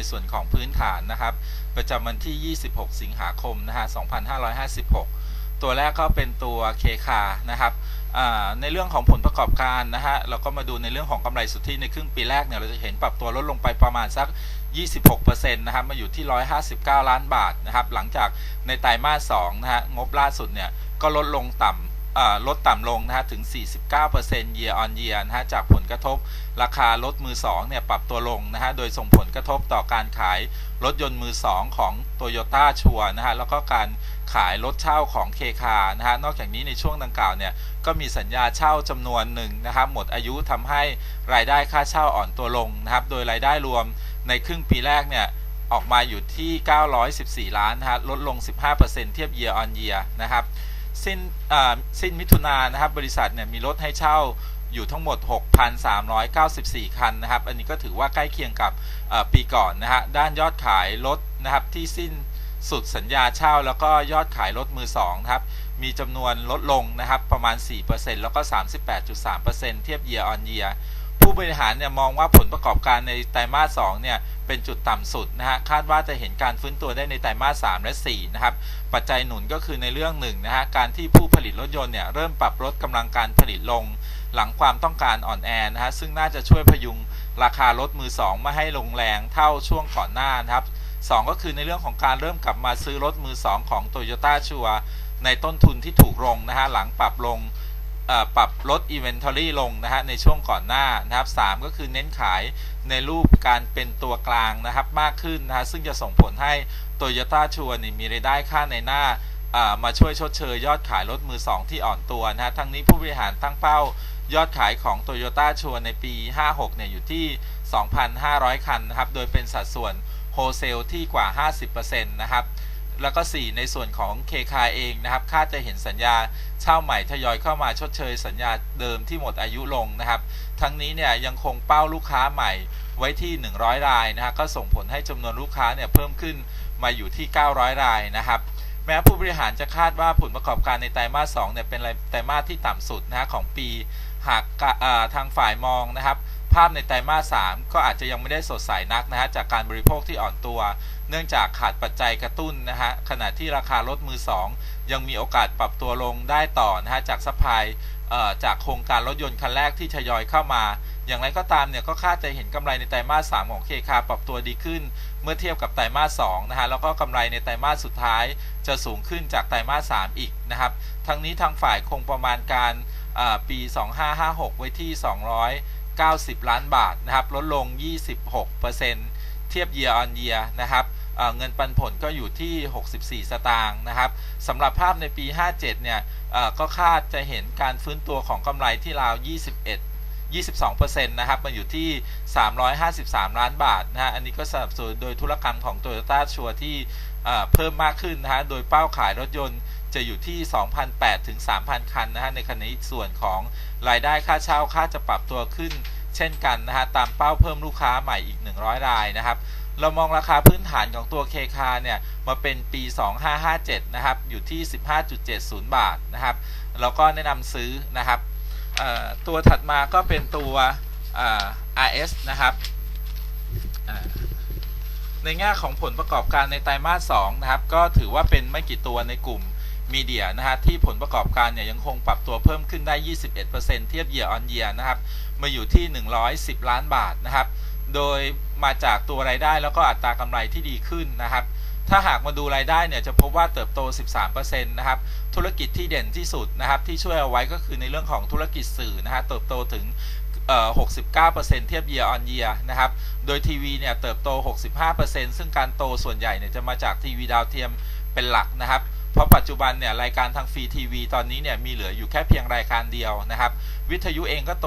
ในส่วนของพื้นฐานนะครับ ประจำวันที่ 26 สิงหาคมนะฮะ 2556 ตัวแรกก็เป็นตัวเคคานะครับในเรื่องของผลประกอบการนะฮะ เราก็มาดูในเรื่องของกำไรสุทธิในครึ่งปีแรกเนี่ย เราจะเห็นปรับตัวลดลงไปประมาณสัก 26%นะครับ มาอยู่ที่ 159 ล้านบาทนะครับ หลังจากในไตรมาส2นะฮะ งบล่าสุดเนี่ย ก็ลดลงต่ำอ่า ลดต่ำลงนะฮะถึง 49% year on year นะฮะจากผลกระทบราคารถมือ2เนี่ยปรับตัวลงนะฮะโดยส่งผลกระทบต่อการขายรถยนต์มือ 2 ของ Toyota ชัวนะฮะแล้วก็การขายรถเช่าของเคคานะฮะนอกจากนี้ในช่วงดังกล่าวเนี่ยก็มีสัญญาเช่าจำนวนหนึ่งนะครับหมดอายุทำให้รายได้ค่าเช่าอ่อนตัวลงนะครับโดยรายได้รวมในครึ่งปีแรกเนี่ยออกมาอยู่ที่ 914 ล้านนะฮะลดลง 15%เทียบ year on year นะครับ สิ้นอ่าสิ้นมิถุนายนนะครับ บริษัทเนี่ยมีรถให้เช่าอยู่ทั้งหมด 6,394 คันนะครับ อันนี้ก็ถือว่าใกล้เคียงกับปีก่อนนะฮะ ด้านยอดขายรถนะครับที่สิ้นสุดสัญญาเช่า แล้วก็ยอดขายรถมือ2นะครับ มีจำนวนลดลงนะครับประมาณ 4%แล้วก็ 38.3%เทียบ year on year ผู้บริหารเนี่ยมองว่าผลประกอบการในไตรมาส2เนี่ยเป็นจุดต่ำสุดนะฮะคาดว่าจะเห็นการฟื้นตัวได้ในไตรมาส3และ4นะครับปัจจัยหนุนก็คือในเรื่องหนึ่งนะฮะการที่ผู้ผลิตรถยนต์เนี่ยเริ่มปรับลดกำลังการผลิตลงหลังความต้องการอ่อนแอนะฮะซึ่งน่าจะช่วยพยุงราคารถมือ2ไม่ให้ลงแรงเท่าช่วงก่อนหน้านะครับ2ก็คือในเรื่องของการเริ่มกลับมาซื้อรถมือ 2 ของ Toyota ชัวในต้นทุนที่ถูกลงนะฮะหลังปรับลง ปรับลด inventory ลงนะฮะในช่วงก่อนหน้านะครับ 3 ก็คือเน้นขายในรูปการเป็นตัวกลางนะครับมากขึ้นนะฮะซึ่งจะส่งผลให้ Toyota ชัวนี่มีรายได้ค่าในหน้ามาช่วยชดเชยยอดขายรถมือ 2 ที่อ่อนตัวนะฮะทั้งนี้ผู้บริหารตั้งเป้ายอดขายของ Toyota ชัวในปี 56 เนี่ยอยู่ที่ 2,500 คันนะครับ โดยเป็นสัดส่วนโฮเซลที่กว่า 50%นะครับ แล้วก็ 4 ในส่วนของ KK เองนะครับคาดจะเห็นสัญญาเช่าใหม่ทยอยเข้ามาชดเชยสัญญาเดิมที่หมดอายุลงนะครับ ทั้งนี้เนี่ยยังคงเป้าลูกค้าใหม่ไว้ที่ 100 รายนะฮะก็ส่งผลให้จำนวนลูกค้าเนี่ยเพิ่มขึ้นมาอยู่ที่ 900 รายนะครับแม้ผู้บริหารจะคาดว่าผลประกอบการในไตรมาส2เนี่ยเป็นไตรมาสที่ต่ำสุดนะฮะของปีหากทางฝ่ายมองนะครับ ภาพในไตรมาส3ก็อาจจะยังไม่ได้สดใสนักนะฮะจากการบริโภคที่อ่อนตัว เนื่องจากขาดปัจจัยกระตุ้นนะฮะขณะที่ราคารถมือ 2 ยังมีโอกาสปรับตัวลงได้ต่อนะฮะจากซัพพายจากโครงการรถยนต์คันแรกที่ทยอยเข้ามา อย่างไรก็ตามเนี่ยก็คาดจะเห็นกำไรในไตรมาส 3 ของเคคาปรับตัวดีขึ้น เมื่อเทียบกับไตรมาส 2 นะฮะ แล้วก็กำไรในไตรมาสสุดท้ายจะสูงขึ้นจากไตรมาส 3 อีกนะครับ ทั้งนี้ทางฝ่ายคงประมาณการอ่าปี 2556 ไว้ที่ 90 ล้านบาทนะครับ ลดลง 26%เทียบ year on year นะครับเเงินปันผลก็อยู่ที่ 64 สตางค์นะครับสำหรับภาพในปี 57 เนี่ยเอ่อก็คาดจะเห็นการฟื้นตัวของกำไรที่ราว 21 22%นะครับมาอยู่ที่ 353 ล้านบาทนะฮะ อันนี้ก็สนับสนุนโดยธุรกรรมของ Toyota ชัวที่เพิ่มมากขึ้นนะฮะ โดยเป้าขายรถยนต์ จะอยู่ที่2,008ถึง 3,000 คันนะฮะ ในขณะที่ส่วนของรายได้ค่าเช่าค่าจะปรับตัวขึ้น เช่นกันนะฮะ ตามเป้าเพิ่มลูกค้าใหม่อีก 100 รายนะครับ เรามองราคาพื้นฐานของตัวเคคาเนี่ย มาเป็นปี 2557 นะครับ อยู่ที่ 15.70 บาทนะครับ แล้วก็แนะนำซื้อนะครับตัวถัดมาก็เป็นตัว RS นะครับในแง่ของผลประกอบการในไตรมาส2นะครับ ก็ถือว่าเป็นไม่กี่ตัวในกลุ่ม มีเดียนะฮะที่ผลประกอบการเนี่ยยังคงปรับตัวเพิ่มขึ้นได้ 21%เทียบ year on year นะครับ มาอยู่ที่ 110 ล้านบาทนะครับ โดยมาจากตัวรายได้แล้วก็อัตรากำไรที่ดีขึ้นนะครับ ถ้าหากมาดูรายได้เนี่ยจะพบว่าเติบโต 13%นะครับ ธุรกิจที่เด่นที่สุดนะครับที่ช่วยเอาไว้ก็คือในเรื่องของธุรกิจสื่อนะฮะเติบโตถึงเอ่อ69%เทียบ year on year นะครับ โดยทีวีเนี่ยเติบโต 65%ซึ่งการโตส่วนใหญ่เนี่ยจะมาจากทีวีดาวเทียมเป็นหลักนะครับ เพราะปัจจุบันเนี่ยรายการทางฟรีทีวีตอนนี้เนี่ยมีเหลืออยู่แค่เพียงรายการเดียวนะครับ วิทยุเองก็โต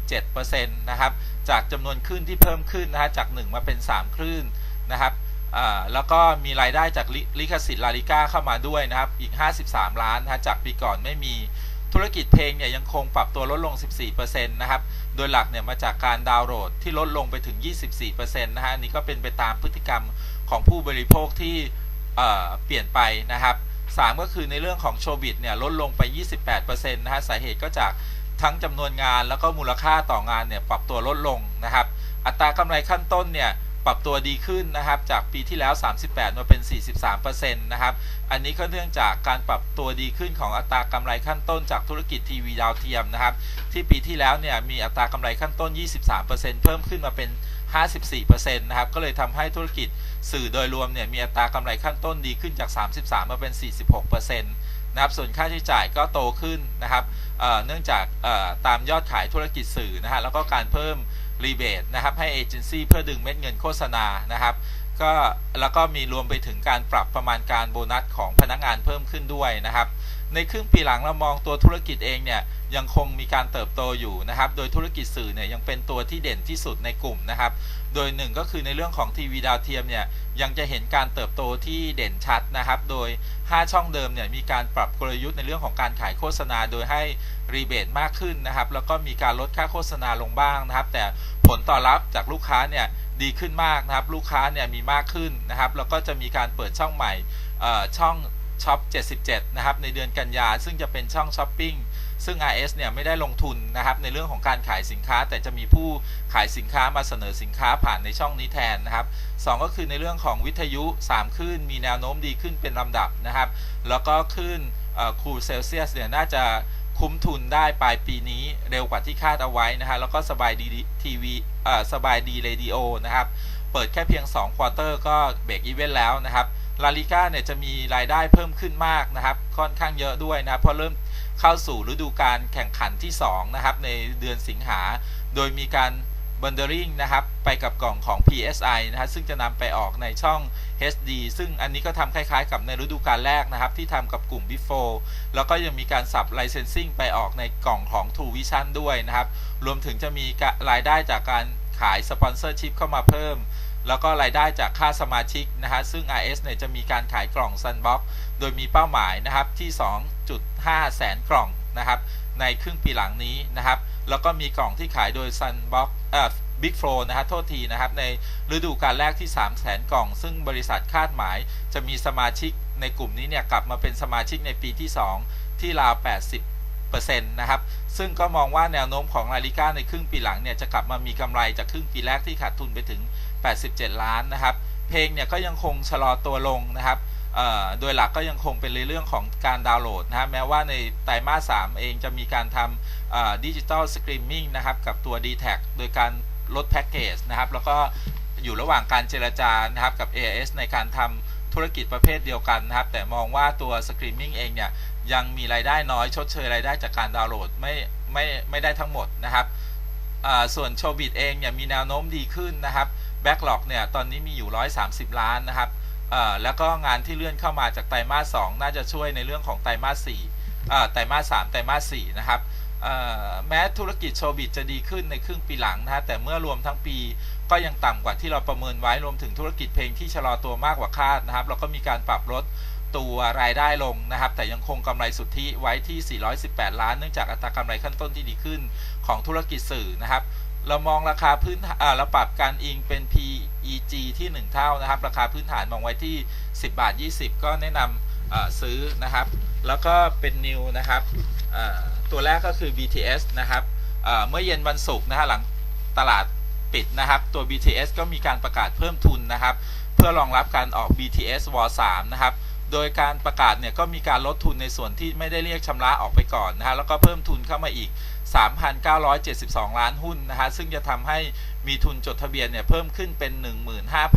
47%นะครับ จากจำนวนคลื่นที่เพิ่มขึ้นนะฮะจาก 1 มาเป็น 3 คลื่นนะครับแล้วก็มีรายได้จากลิขสิทธิ์ลาลิก้าเข้ามาด้วยนะครับ อีก 53 ล้านนะฮะจากปีก่อนไม่มีธุรกิจเพลงเนี่ยยังคงปรับตัวลดลง 14%นะครับ โดยหลักเนี่ยมาจากการดาวน์โหลดที่ลดลงไปถึง 24%นะฮะนนี้ก็เป็นไปตามพฤติกรรมของผู้บริโภคที่เเปลี่ยนไปนะครับ 3 ก็คือในเรื่องของโชบิตเนี่ยลดลงไป 28%นะฮะสาเหตุก็จากทั้งจำนวนงานแล้วก็มูลค่าต่องานเนี่ยปรับตัวลดลงนะครับ อัตรากำไรขั้นต้นเนี่ยปรับตัวดีขึ้นนะครับ จากปีที่แล้ว 38 มาเป็น 43%นะครับ อันนี้ก็เนื่องจากการปรับตัวดีขึ้นของอัตรากำไรขั้นต้นจากธุรกิจทีวีดาวเทียมนะครับ ที่ปีที่แล้วเนี่ยมีอัตรากำไรขั้นต้น 23%เพิ่มขึ้นมาเป็น 54%นะครับ ก็เลยทำให้ธุรกิจสื่อโดยรวมเนี่ยมีอัตรากำไรขั้นต้นดีขึ้นจาก 33 มาเป็น 46%นะครับ ส่วนค่าใช้จ่ายก็โตขึ้นนะครับเเนื่องจากตามยอดขายธุรกิจสื่อนะฮะ แล้วก็การเพิ่มรีเบทนะครับให้เอเจนซี่เพื่อดึงเม็ดเงินโฆษณานะครับ ก็แล้วก็มีรวมไปถึงการปรับประมาณการโบนัสของพนักงานเพิ่มขึ้นด้วยนะครับ ในครึ่งปีหลังเรามองตัวธุรกิจเองเนี่ยยังคงมีการเติบโตอยู่นะครับ โดยธุรกิจสื่อเนี่ยยังเป็นตัวที่เด่นที่สุดในกลุ่มนะครับ โดยหนึ่งก็คือในเรื่องของทีวีดาวเทียมเนี่ยยังจะเห็นการเติบโตที่เด่นชัดนะครับ โดย 5 ช่องเดิมเนี่ยมีการปรับกลยุทธ์ในเรื่องของการขายโฆษณา โดยให้รีเบทมากขึ้นนะครับ แล้วก็มีการลดค่าโฆษณาลงบ้างนะครับ แต่ผลตอบรับจากลูกค้าเนี่ยดีขึ้นมากนะครับ ลูกค้าเนี่ยมีมากขึ้นนะครับ แล้วก็จะมีการเปิดช่องใหม่ช่องช็อป77 นะครับ ในเดือนกันยาซึ่งจะเป็นช่องช้อปปิ้ง ซึ่ง RS เนี่ยไม่ได้ลงทุนนะครับในเรื่องของการขายสินค้า แต่จะมีผู้ขายสินค้ามาเสนอสินค้าผ่านในช่องนี้แทนนะครับ2ก็คือในเรื่องของวิทยุ 3 ขึ้น มีแนวโน้มดีขึ้นเป็นลำดับนะครับ แล้วก็ขึ้นคูลเซลเซียสเนี่ยน่าจะคุ้มทุนได้ปลายปีนี้เร็วกว่าที่คาดเอาไว้นะฮะแล้วก็สบายดีทีวีสบายดีเรดิโอนะครับ เปิดแค่เพียง 2 ควอเตอร์ก็เบรกอีเวนต์แล้วนะครับลาลิก้าเนี่ยจะมีรายได้เพิ่มขึ้นมากนะครับ ค่อนข้างเยอะด้วยนะเพราะเริ่ม เข้าสู่ฤดูการแข่งขันที่ 2 นะครับ ในเดือนสิงหา โดยมีการบันเดอริงนะครับ ไปกับกล่องของ PSI นะฮะซึ่งจะนำไปออกในช่อง HD ซึ่งอันนี้ก็ทำคล้ายๆ กับในฤดูกาลแรกนะครับ ที่ทำกับกลุ่ม Before แล้วก็ยังมีการสับ Licensing ไปออกในกล่องของ True Vision ด้วยนะครับ รวมถึงจะมีรายได้จากการขายสปอนเซอร์ชิพเข้ามาเพิ่ม แล้วก็รายได้จากค่าสมาชิกนะฮะซึ่ง RS เนี่ยจะมีการขายกล่อง Sunbox โดยมีเป้าหมายนะครับที่ 2.5 แสนกล่องนะครับในครึ่งปีหลังนี้นะครับ แล้วก็มีกล่องที่ขายโดย Sunbox เอ่อบิ๊กโฟลนะฮะโทษทีนะครับ ในฤดูกาลแรกที่ 3 0 0แสนกล่อง ซึ่งบริษัทคาดหมายจะมีสมาชิกในกลุ่มนี้เนี่ยกลับมาเป็นสมาชิกในปีที่ 2 ที่ราว 80%นะครับ ซึ่งก็มองว่าแนวโน้มของลาลิก้าในครึ่งปีหลังเนี่ยจะกลับมามีกำไรจากครึ่งปีแรกที่ขาดทุนไปถึง 87 ล้านนะครับ เพลงเนี่ยก็ยังคงชะลอตัวลงนะครับ โดยหลักก็ยังคงเป็นในเรื่องของการดาวน์โหลดนะฮะแม้ว่าในไตรมาส 3 เองจะมีการทำดิจิตอลสตรีมมิ่งนะครับกับตัว d t แทโดยการลดแพ็กเกจนะครับ แล้วก็อยู่ระหว่างการเจรจานะครับกับ AIS ในการทำธุรกิจประเภทเดียวกันนะครับ แต่มองว่าตัวสตรีมมิ่งเองเนี่ยยังมีรายได้น้อยชดเชยรายได้จากการดาวน์โหลดไม่ไม่ไม่ได้ทั้งหมดนะครับส่วนโชบิตเองเนี่ยมีแนวโน้มดีขึ้นนะครับแบ็กหลอกเนี่ยตอนนี้มีอยู่ 130 ล้านนะครับ แล้วก็งานที่เลื่อนเข้ามาจากไตรมาส 2 น่าจะช่วยในเรื่องของไตรมาส 4 ไตรมาส 3 ไตรมาส 4 นะครับแม้ธุรกิจโชบิตจะดีขึ้นในครึ่งปีหลังนะฮะแต่เมื่อรวมทั้งปีก็ยังต่ำกว่าที่เราประเมินไว้รวมถึงธุรกิจเพลงที่ชะลอตัวมากกว่าคาดนะครับแล้วก็มีการปรับลดตัวรายได้ลงนะครับ แต่ยังคงกำไรสุทธิไว้ที่ 418 ล้าน เนื่องจากอัตรากำไรขั้นต้นที่ดีขึ้นของธุรกิจสื่อนะครับ เรามองราคาพื้นเราปรับการอิงเป็น eg ที่ 1 เท่านะครับ ราคาพื้นฐานมองไว้ที่ 10 บาท 20 ก็แนะนำซื้อนะครับ แล้วก็เป็นนิวนะครับตัวแรกก็คือ BTS นะครับเมื่อเย็นวันศุกร์นะฮะหลังตลาดปิดนะครับ ตัว BTS ก็มีการประกาศเพิ่มทุนนะครับ เพื่อรองรับการออก BTS w 3นะครับ โดยการประกาศเนี่ยก็มีการลดทุนในส่วนที่ไม่ได้เรียกชำระออกไปก่อนนะฮะแล้วก็เพิ่มทุนเข้ามาอีก 3,972 ล้านหุ้นนะฮะซึ่งจะทำให้มีทุนจดทะเบียนเนี่ยเพิ่มขึ้นเป็น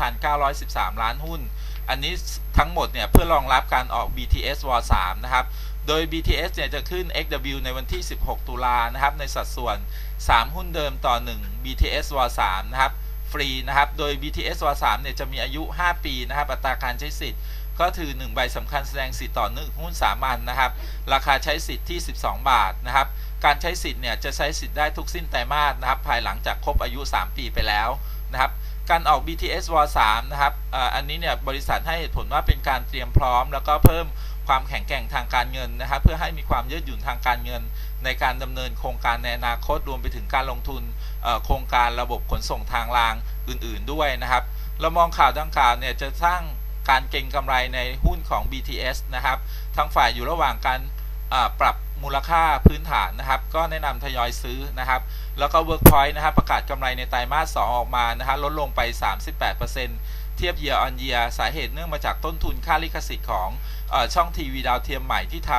15,913 ล้านหุ้น อันนี้ทั้งหมดเนี่ยเพื่อรองรับการออก BTS w 3นะครับโดย BTS เนี่ยจะขึ้น XW ในวันที่ 16 ตุลานะครับ ในสัดส่วน 3 หุ้นเดิมต่อ 1 BTS w 3นะครับ ฟรีนะครับ โดย BTS w 3เนี่ยจะมีอายุ 5 ปีนะครับ อัตราการใช้สิทธิ์ ก็ถือ1ใบสำคัญแสดงสิทธิ์ต่อหนึ่งหุ้นสามัญนนะครับ ราคาใช้สิทธิ์ที่ 12 บาทนะครับ การใช้สิทธิ์เนี่ยจะใช้สิทธิ์ได้ทุกสิ้นไตรมาสนะครับ ภายหลังจากครบอายุ 3 ปีไปแล้วนะครับการออก BTS w 3นะครับ อันนี้เนี่ยบริษัทให้เหตุผลว่าเป็นการเตรียมพร้อม แล้วก็เพิ่มความแข็งแกร่งทางการเงินนะครับ เพื่อให้มีความยืดหยุ่นทางการเงิน ในการดำเนินโครงการในอนาคตรวมไปถึงการลงทุนโครงการระบบขนส่งทางรางอื่น ๆ ด้วยนะครับ เรามองข่าวดังกล่าวเนี่ยจะสร้าง การเก็งกำไรในหุ้นของ BTS นะครับทั้งฝ่ายอยู่ระหว่างการปรับมูลค่าพื้นฐานนะครับ ก็แนะนำทยอยซื้อนะครับ แล้วก็ Workpoint นะครับ ประกาศกำไรในไตรมาส 2 ออกมานะฮะลดลงไป 38%เทียบ year on year สาเหตุเนื่องมาจากต้นทุนค่าลิขสิทธิ์ของอช่องทีวีดาวเทียมใหม่ที่ท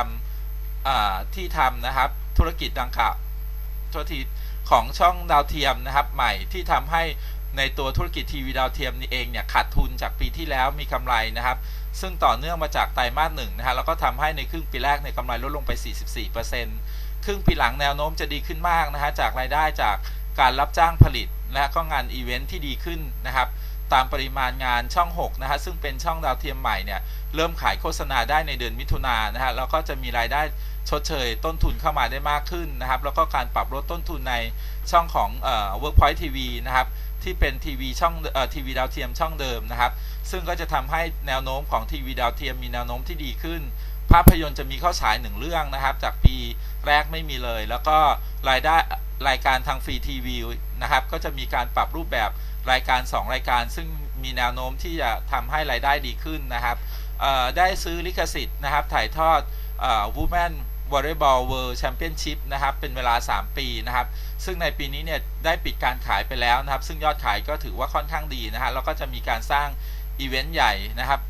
ำที่ทำนะครับ ธุรกิจดังกล่าวโทษทีของช่องดาวเทียมนะครับใหม่ที่ทำให้ ในตัวธุรกิจทีวีดาวเทียมนี่เองเนี่ยขาดทุนจากปีที่แล้วมีกำไรนะครับ ซึ่งต่อเนื่องมาจากไตรมาสหนึ่งนะฮะแล้วก็ทำให้ในครึ่งปีแรกในกำไรลดลงไป 44%ครึ่งปีหลังแนวโน้มจะดีขึ้นมากนะฮะจากรายได้จากการรับจ้างผลิตและก็งานอีเวนท์ที่ดีขึ้นนะครับตามปริมาณงานช่อง 6 นะฮะ ซึ่งเป็นช่องดาวเทียมใหม่เนี่ย เริ่มขายโฆษณาได้ในเดือนมิถุนายนนะฮะ แล้วก็จะมีรายได้ชดเชยต้นทุนเข้ามาได้มากขึ้นนะครับ แล้วก็การปรับลดต้นทุนในช่องของเอ่อ Workpoint TV นะครับ ที่เป็นทีวีช่องเอ่อทีวีดาวเทียมช่องเดิมนะครับ ซึ่งก็จะทำให้แนวโน้มของทีวีดาวเทียมมีแนวโน้มที่ดีขึ้น ภาพยนตร์จะมีเข้าฉายหนึ่งเรื่องนะครับ จากปีแรกไม่มีเลย แล้วก็รายได้รายการทางฟรีทีวีนะครับก็จะมีการปรับรูปแบบรายการ 2 รายการ ซึ่งมีแนวโน้มที่จะทำให้รายได้ดีขึ้นนะครับได้ซื้อลิขสิทธิ์นะครับ ถ่ายทอดอ่อ Women Volleyball World Championship นะครับ เป็นเวลา 3 ปีนะครับ ซึ่งในปีนี้เนี่ยได้ปิดการขายไปแล้วนะครับ ซึ่งยอดขายก็ถือว่าค่อนข้างดีนะฮะแล้วก็จะมีการสร้างอีเวนต์ใหญ่นะครับ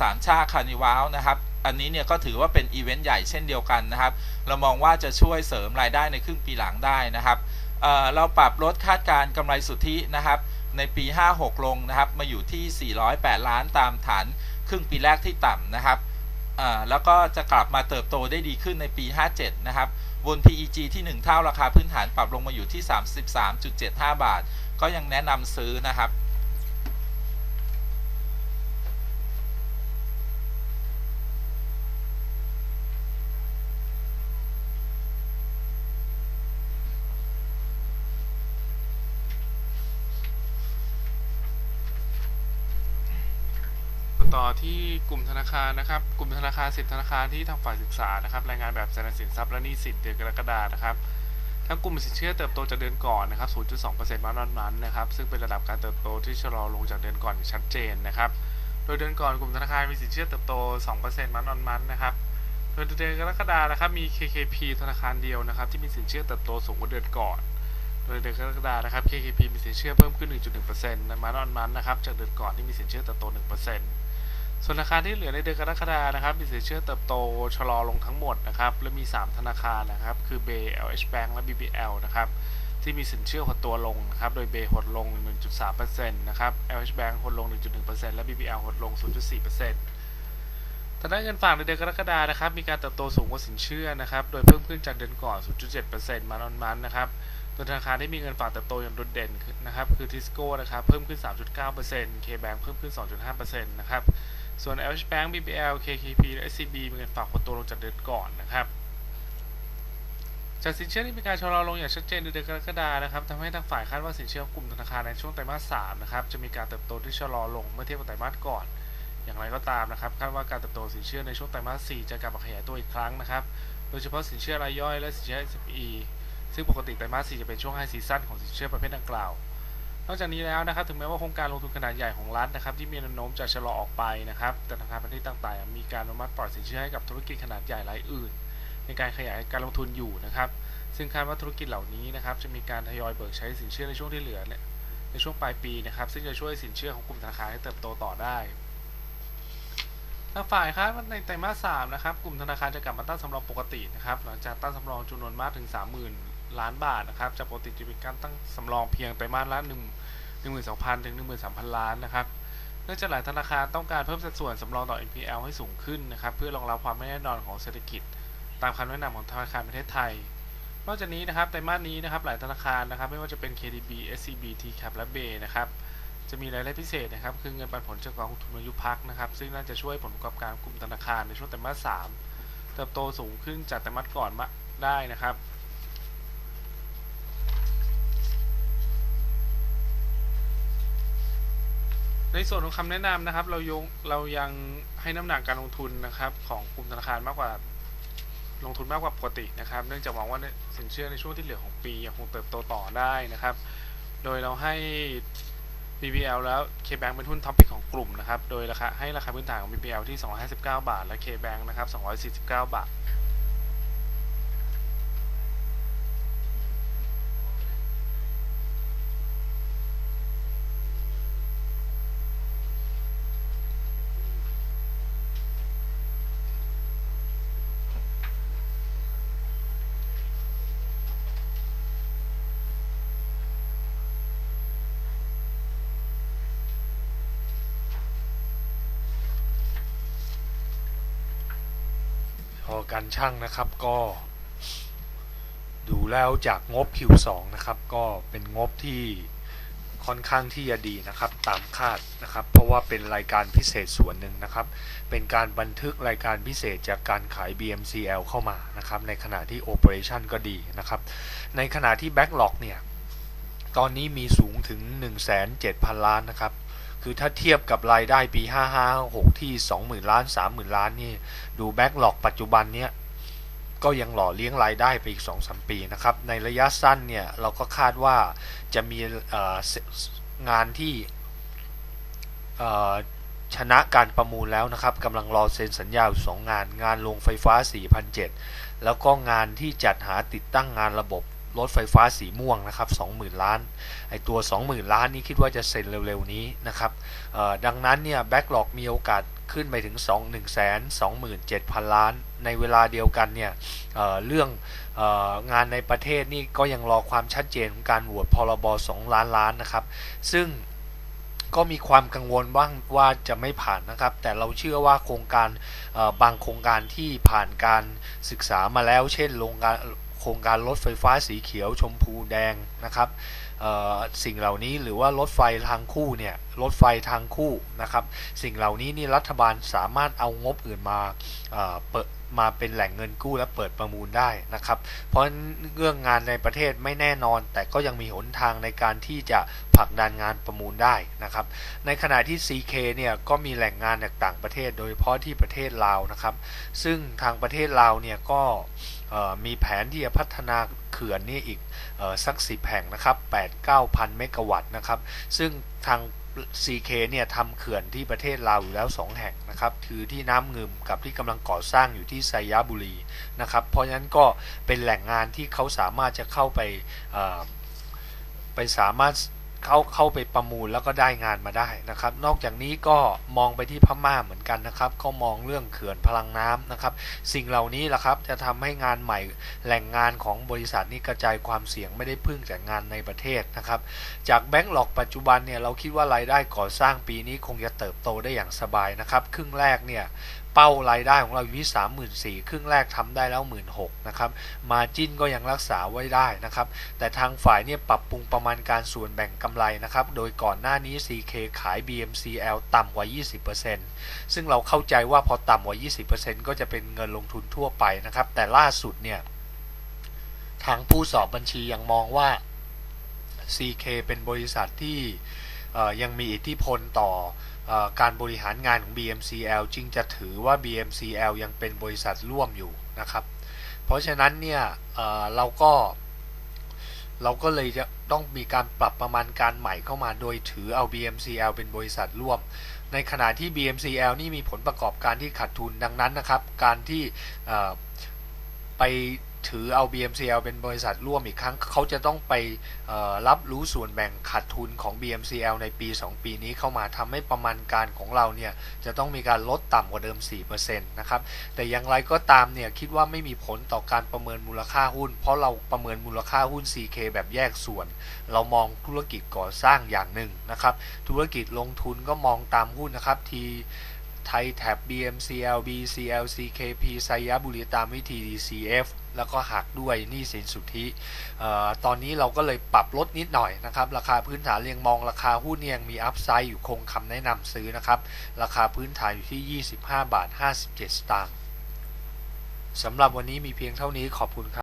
สามชาคานิวาลนะครับ อันนี้เนี่ยก็ถือว่าเป็นอีเวนต์ใหญ่เช่นเดียวกันนะครับ เรามองว่าจะช่วยเสริมรายได้ในครึ่งปีหลังได้นะครับเเราปรับลดคาดการกำไรสุทธินะครับ ในปี 56 ลงนะครับ มาอยู่ที่ 408 ล้านตามฐานครึ่งปีแรกที่ต่ำนะครับ แล้วก็จะกลับมาเติบโตได้ดีขึ้นในปี 57 นะครับ บน PEG ที่ 1 เท่าราคาพื้นฐานปรับลงมาอยู่ที่ 33.75 บาท ก็ยังแนะนำซื้อนะครับ ต่อที่ กลุ่มธนาคารนะครับ กลุ่มธนาคารสิบธนาคารที่ทางฝ่ายศึกษานะครับ รายงานแบบแสดงสินทรัพย์และหนี้สินเดือนกรกฎานะครับ ทั้งกลุ่มสินเชื่อเติบโตจากเดือนก่อนนะครับ 0.2%วันนั้นนะครับ ซึ่งเป็นระดับการเติบโตที่ชะลอลงจากเดือนก่อนอย่างชัดเจนนะครับ โดยเดือนก่อนกลุ่มธนาคารมีสินเชื่อเติบโต2%วันวันนะครับ โดยเดือนกรกฎานะครับ มี KKP ธนาคารเดียวนะครับ ที่มีสินเชื่อเติบโตสูงกว่าเดือนก่อนโดยเดือนกรกฎานะครับ KKP มีสินเชื่อเพิ่มขึ้น 1.1%ในวันวันนะครับ จากเดือนก่อนที่มีสินเชื่อเติบโต 1% ส่วนธนาคารที่เหลือในเดือนกรกฎาคมนะครับมีสินเชื่อเติบโตชะลอลงทั้งหมดนะครับและมี 3 ธนาคารนะครับคือ b LH Bank และ BBL นะครับที่มีสินเชื่อหดตัวลงนะครับโดย b หดลง 1.3%นะครับ LH Bank หดลง 1.1%และ BBL หดลง 0.4%ทางด้านเงินฝากในเดือนกรกฎาคมนะครับ มีการเติบโตสูงกว่าสินเชื่อนะครับ โดยเพิ่มขึ้นจากเดือนก่อน 0.7%มันออนมันนะครับโดยธนาคารที่มีเงินฝากเติบโตอย่างโดดเด่นนะครับ คือ Tisco นะครับ เพิ่มขึ้น 3.9% KBank เพิ่มขึ้น 2.5%นะครับ ส่วน LH Bank BBL KKP และ SCB มีเงินฝากหดตัวลงจากเดือนก่อนนะครับจากสินเชื่อที่มีการชะลอลงอย่างชัดเจนในเดือนกรกฎานะครับทำให้ทางฝ่ายคาดว่าสินเชื่อกลุ่มธนาคารในช่วงไตรมาส3นะครับจะมีการเติบโตที่ชะลอลงเมื่อเทียบกับไตรมาสก่อน อย่างไรก็ตามนะครับคาดว่าการเติบโตสินเชื่อในช่วงไตรมาส4จะกลับมาขยายตัวอีกครั้งนะครับโดยเฉพาะสินเชื่อรายย่อยและสินเชื่อ SME ซึ่งปกติไตรมาส4จะเป็นช่วงไฮซีซั่นของสินเชื่อประเภทดังกล่าว นอกจากนี้แล้วนะครับถึงแม้ว่าโครงการลงทุนขนาดใหญ่ของรัฐนะครับที่มีแนวโน้มจะชะลอออกไปนะครับแต่ธนาคารพาณิชย์ต่างๆ มีการอนุมัติปล่อยสินเชื่อให้กับธุรกิจขนาดใหญ่รายอื่น ในการขยายการลงทุนอยู่นะครับ ซึ่งคาดว่าธุรกิจเหล่านี้นะครับจะมีการทยอยเบิกใช้สินเชื่อในช่วงที่เหลือเนี่ยในช่วงปลายปีนะครับ ซึ่งจะช่วยสินเชื่อของกลุ่มธนาคารให้เติบโตต่อได้ทางฝ่ายคาดว่าในไตรมาส3นะครับกลุ่มธนาคารจะกลับมาตั้งสำรองปกตินะครับหลังจากตั้งสำรองจำนวนมากถึง 30,000 ล้านบาทนะครับ จากปกติจะมีการตั้งสำรองเพียงไตรมาสละ1 12,000 ถึง 13,000 ล้านนะครับเนื่องจากหลายธนาคารต้องการเพิ่มสัดส่วนสำรองต่อ NPL ให้สูงขึ้นนะครับ เพื่อรองรับความไม่แน่นอนของเศรษฐกิจ ตามคำแนะนำของธนาคารประเทศไทย นอกจากนี้นะครับไตรมาสนี้นะครับหลายธนาคารนะครับ ไม่ว่าจะเป็น KDB SCB TCAP และ b นะครับจะมีรายได้พิเศษนะครับ คือเงินปันผลจากกองทุนอายุพักนะครับ ซึ่งน่าจะช่วยผลประกอบการกลุ่มธนาคารในช่วงไตรมาส3เติบโตสูงขึ้นจากไตรมาสก่อนมาได้นะครับ ในส่วนของคำแนะนำนะครับ เรายงเรายังให้น้ำหนักการลงทุนนะครับ ของกลุ่มธนาคารมากกว่าลงทุนมากกว่าปกตินะครับ เนื่องจากมองว่าสินเชื่อในช่วงที่เหลือของปียังคงเติบโตต่อได้นะครับ โดยเราให้ BBL แล้ว KBank เป็นหุ้นท็อปิกของกลุ่มนะครับ โดยราคาให้ราคาพื้นฐานของ BBL ที่ 259 บาท และ KBank นะครับ 249 บาท พอการช่างนะครับก็ดูแล้วจากงบ Q2 นะครับ ก็เป็นงบที่ค่อนข้างที่จะดีนะครับ ตามคาดนะครับ เพราะว่าเป็นรายการพิเศษส่วนหนึ่งนะครับ เป็นการบันทึกรายการพิเศษจากการขาย BMCL เข้ามานะครับ ในขณะที่ Operation ก็ดีนะครับ ในขณะที่ Backlog เนี่ย ตอนนี้มีสูงถึง 1,700,000 ล้านนะครับ คือถ้าเทียบกับรายได้ปี 5566ที่ 20,000 ล้าน 30,000 ล้านนี่ ดูแบ็กหลอกปัจจุบันเนี้ยก็ยังหล่อเลี้ยงรายได้ไปอีก 2-3 ปีนะครับ ในระยะสั้นเนี่ยเราก็คาดว่าจะมีงานที่ชนะการประมูลแล้วนะครับกำลังรอเซ็นสัญญาอยู่สองงาน งานโรงไฟฟ้า 4,007 แล้วก็งานที่จัดหาติดตั้งงานระบบ รถไฟฟ้าสีม่วงนะครับ20,000 ล้าน ไอตัว 20,000 ล้านนี้คิดว่าจะเซ็นเร็วๆนี้นะครับดังนั้นเนี่ยแบ็กหลอกมีโอกาสขึ้นไปถึง 2 1 2 7 0 0 0 ล้าน ในเวลาเดียวกันเนี่ยเเรื่องอองานในประเทศนี่ก็ยังรอความชัดเจนของการโหวตพรบ 2 ล้านล้านนะครับ ซึ่งก็มีความกังวลบ้างว่าจะไม่ผ่านนะครับ แต่เราเชื่อว่าโครงการบางโครงการที่ผ่านการศึกษามาแล้ว เช่นโรงการ ครงการรถไฟฟ้าสีเขียวชมพูแดงนะครับสิ่งเหล่านี้หรือว่ารถไฟทางคู่เนี่ยรถไฟทางคู่นะครับ สิ่งเหล่านี้นี่รัฐบาลสามารถเอางบอื่นมาเปิด มาเป็นแหล่งเงินกู้และเปิดประมูลได้นะครับ เพราะเรื่องงานในประเทศไม่แน่นอน แต่ก็ยังมีหนทางในการที่จะผลักดันงานประมูลได้นะครับ ในขณะที่ CK เนี่ยก็มีแหล่งงานจากต่างประเทศ โดยเฉพาะที่ประเทศลาวนะครับ ซึ่งทางประเทศลาวเนี่ยก็มีแผนที่จะพัฒนาเขื่อนนี่อีกออสักสิบแห่งนะครับ8 9พันเมกะวัตต์นะครับ ซึ่งทาง CK เนี่ยทำเขื่อนที่ประเทศลาวอยู่แล้ว 2 แห่งนะครับคือที่น้ำงึมกับที่กำลังก่อสร้างอยู่ที่ไซยาบุรีนะครับเพราะฉะนั้นก็เป็นแหล่งงานที่เขาสามารถจะเข้าไปไปสามารถ เขาเข้าไปประมูลแล้วก็ได้งานมาได้นะครับ นอกจากนี้ก็มองไปที่พม่าเหมือนกันนะครับ ก็มองเรื่องเขื่อนพลังน้ำนะครับ สิ่งเหล่านี้แหละครับจะทำให้งานใหม่แหล่งงานของบริษัทนี้กระจายความเสี่ยงไม่ได้พึ่งแต่งานในประเทศนะครับ จากแบงก์หลอกปัจจุบันเนี่ยเราคิดว่ารายได้ก่อสร้างปีนี้คงจะเติบโตได้อย่างสบายนะครับ ครึ่งแรกเนี่ย เป้ารายได้ของเราอยู่ที่ 34,000ครึ่งแรกทำได้แล้ว 16,000นะครับมาจิ้นก็ยังรักษาไว้ได้นะครับ แต่ทางฝ่ายเนี่ยปรับปรุงประมาณการส่วนแบ่งกำไรนะครับ โดยก่อนหน้านี้ CK ขาย BMCL ต่ำกว่า 20%ซึ่งเราเข้าใจว่าพอต่ำกว่า 20%ก็จะเป็นเงินลงทุนทั่วไปนะครับ แต่ล่าสุดเนี่ยทางผู้สอบบัญชียังมองว่า CK เป็นบริษัทที่ ยังมีอิทธิพลต่ออการบริหารงานของ BMCL จึงจะถือว่า BMCL ยังเป็นบริษัทร่วมอยู่นะครับ เพราะฉะนั้นเนี่ยเเราก็ เราก็เลยจะต้องมีการปรับประมาณการใหม่เข้ามาโดยถือเอา BMCL เป็นบริษัทร่วม ในขณะที่ BMCL นี่มีผลประกอบการที่ขาดทุนดังนั้นนะครับ การที่ไป ถือเอา BMCL เป็นบริษัทร่วมอีกครั้ง เขาจะต้องไปรับรู้ส่วนแบ่งขาดทุนของ BMCL ในปี 2 ปีนี้เข้ามาทำให้ประมาณการของเราเนี่ยจะต้องมีการลดต่ำกว่าเดิม 4%นะครับ แต่อย่างไรก็ตามเนี่ยคิดว่าไม่มีผลต่อการประเมินมูลค่าหุ้น เพราะเราประเมินมูลค่าหุ้น CK แบบแยกส่วน เรามองธุรกิจก่อสร้างอย่างหนึ่งนะครับธุรกิจลงทุนก็มองตามหุ้นนะครับทีไทยแท็บ BMCL BCL CKP ไซยะบุรีตามวิธี DCF แล้วก็หักด้วยหนี้สินสุทธิออตอนนี้เราก็เลยปรับลดนิดหน่อยนะครับ ราคาพื้นฐานเรียงมองราคาหุ้นเนี่ยยังมีอัพไซด์อยู่คงคำแนะนำซื้อนะครับ ราคาพื้นฐานอยู่ที่ 25 บาท 57 สตางค์สำหรับวันนี้มีเพียงเท่านี้ขอบคุณครับ